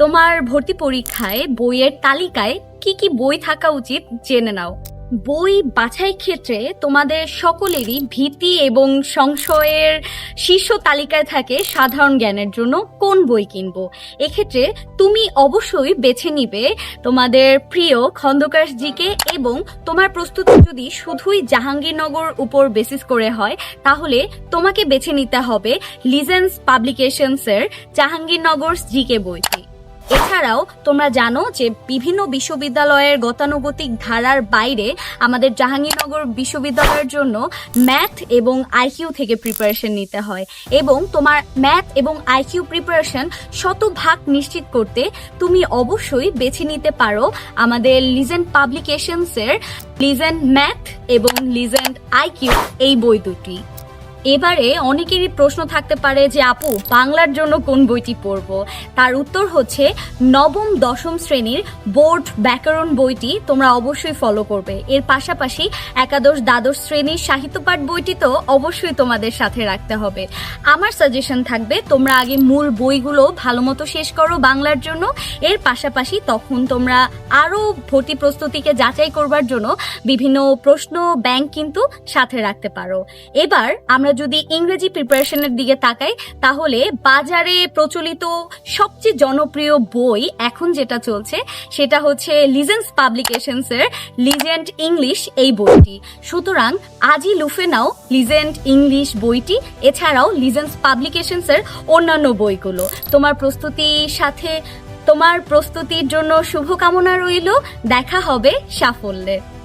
তোমার ভর্তি পরীক্ষায়, বইয়ের তালিকায় কি কি বই থাকা উচিত জেনে নাও। বই বাছাই ক্ষেত্রে তোমাদের সকলেরই ভীতি এবং সংশয়ের শীর্ষ তালিকায় থাকে সাধারণ জ্ঞানের জন্য কোন বই কিনবো। এক্ষেত্রে তুমি অবশ্যই বেছে নিবে তোমাদের প্রিয় খন্দকার জিকে এবং তোমার প্রস্তুতি যদি শুধুই জাহাঙ্গীরনগর উপর বেসিস করে হয়, তাহলে তোমাকে বেছে নিতে হবে লিজেন্স পাবলিকেশনসের জাহাঙ্গীরনগর জিকে বইটি। এছাড়াও, তোমরা জানো যে বিভিন্ন বিশ্ববিদ্যালয়ের গতানুগতিক ধারার বাইরে আমাদের জাহাঙ্গীরনগর বিশ্ববিদ্যালয়ের জন্য ম্যাথ এবং আইকিউ থেকে প্রিপারেশন নিতে হয় এবং তোমার ম্যাথ এবং আইকিউ প্রিপারেশন শতভাগ নিশ্চিত করতে তুমি অবশ্যই বেছে নিতে পারো আমাদের লিজেন্ড পাবলিকেশনসের লিজেন্ড ম্যাথ এবং লিজেন্ড আইকিউ এই বই দুটি। এবারে অনেকেরই প্রশ্ন থাকতে পারে যে, আপু, বাংলার জন্য কোন বইটি পড়ব? তার উত্তর হচ্ছে, নবম, দশম শ্রেণির বোর্ড ব্যাকরণ বইটি তোমরা অবশ্যই ফলো করবে। এর পাশাপাশি একাদশ, দ্বাদশ শ্রেণির সাহিত্যপাঠ বইটি তো অবশ্যই তোমাদের সাথে রাখতে হবে। আমার সাজেশন থাকবে, তোমরা আগে মূল বইগুলো ভালো মতো শেষ করো বাংলার জন্য। এর পাশাপাশি তখন তোমরা আরও ভর্তি প্রস্তুতিকে যাচাই করবার জন্য বিভিন্ন প্রশ্ন ব্যাংক কিন্তু সাথে রাখতে পারো। এবার আমরা যদি ইংরেজি প্রিপারেশনের দিকে তাকাই, তাহলে বাজারে প্রচলিত সবচেয়ে জনপ্রিয় বই এখন যেটা চলছে, সেটা হচ্ছে লিজেন্স পাবলিকেশনসের লিজেন্ড ইংলিশ এই বইটি। সুতরাং আজই লুফে নাও লিজেন্ড ইংলিশ বইটি, এছাড়াও লিজেন্স পাবলিকেশনসের অন্যান্য বইগুলো। তোমার প্রস্তুতির সাথে, তোমার প্রস্তুতির জন্য শুভকামনা রইল। দেখা হবে সাফল্যে।